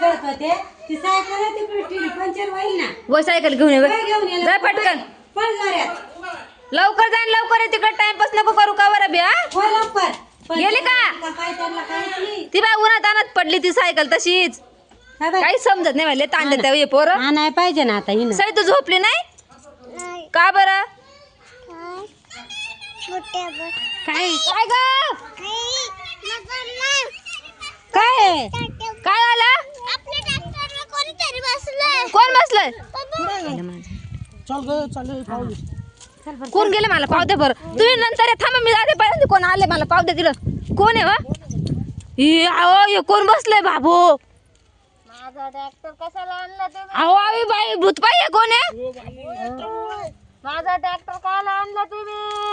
खेळत होते. ती सायकल आहे तिकडे ठेवली पंचर होईल ना. व सायकल घेऊन ये काय घेऊन ये जाय पटकन. पण जोऱ्यात लवकर जा आणि लवकर ये तिकडे. टाइमपास नको करू का बरं बी हा? लवकर. पण गेली का? काय त्यांना काहीच नाही. ती बाय उन्हात आणत पडली ती सायकल तशीच. बाई? काही समजत नाही मला तांड त्या ये पोरं. हा नाही पाहिजे ना आता हिनं. सई तू झोपली नाही? का बरं? काय? काय? ग! काय काय आलं कोण कोण गेले मला पावते बरं तुम्ही नंतर थांब थांबा मी जाते पहिल्यांदा. कोण आले मला पावते दिलं कोण आहे वा? कोण बसलंय बाबू? माझा ट्रॅक्टर आणला अहो आवी बाई भूतबाई आहे. कोण आहे? माझा ट्रॅक्टर आणला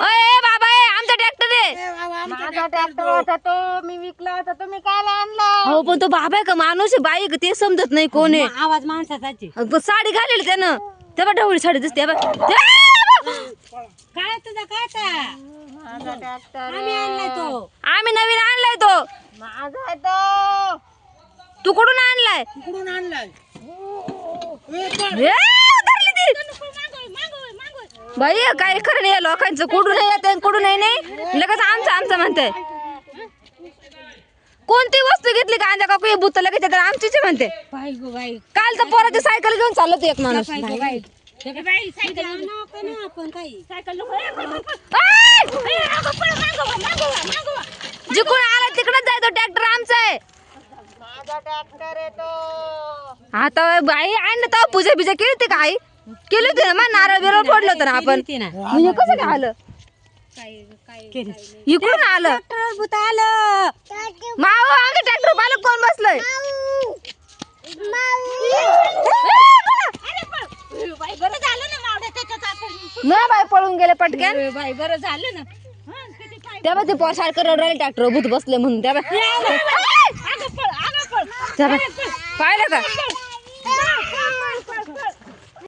अय बाबा आहे आमचा ट्रॅक्टर आहे माझा ट्रॅक्टर होता तो मी विकला होता तुम्ही कायला आणला? हो पण तो बाबा आहे का माणूस आहे बाई का ते समजत नाही कोण आहे. आवाज माणसाचाची साडी घालेली त्यानं. तेव्हा ढवळी साडी दिसते बा. काय तुझा काय? माझा ट्रॅक्टर आम्ही आणलाय तो. आम्ही नवीन आणलाय तो. माझा आहे तो. तू कुठून आणलाय? कुठून आणलाय. बाई काय खरं नाही लोकांचं कुठून येत कुठून नाही नाही. लगेच आमचं आमचं म्हणते. कोणती वस्तू घेतली का अंजा काकू? हे भूत लगेच येतात आमचीच म्हणते. बाई गो बाई. काल तर पोराची सायकल घेऊन चाललो तो एक माणूस! जिकडून आला तिकडच जाय तो ट्रॅक्टर आमचा आहे. माझा ट्रॅक्टर आहे तो. आता बाई आणलं तर पूजा बिजा केली का आई? केली होती ना मग नारळ बिरळ फोडलं होतं ना आपण. म्हणजे कसं काय आलं? इकडून आलं. ट्रॅक्टर भूत आलं. माव आमच्या ट्रॅक्टर पालक कोण बसलंय. ना बाई पळून गेले पटक्यान बाई बरं झालं ना. तेव्हा ते सारखं रडायला ट्रॅक्टर भूत बसले म्हणून. तेव्हा तेव्हा पाहिलं का?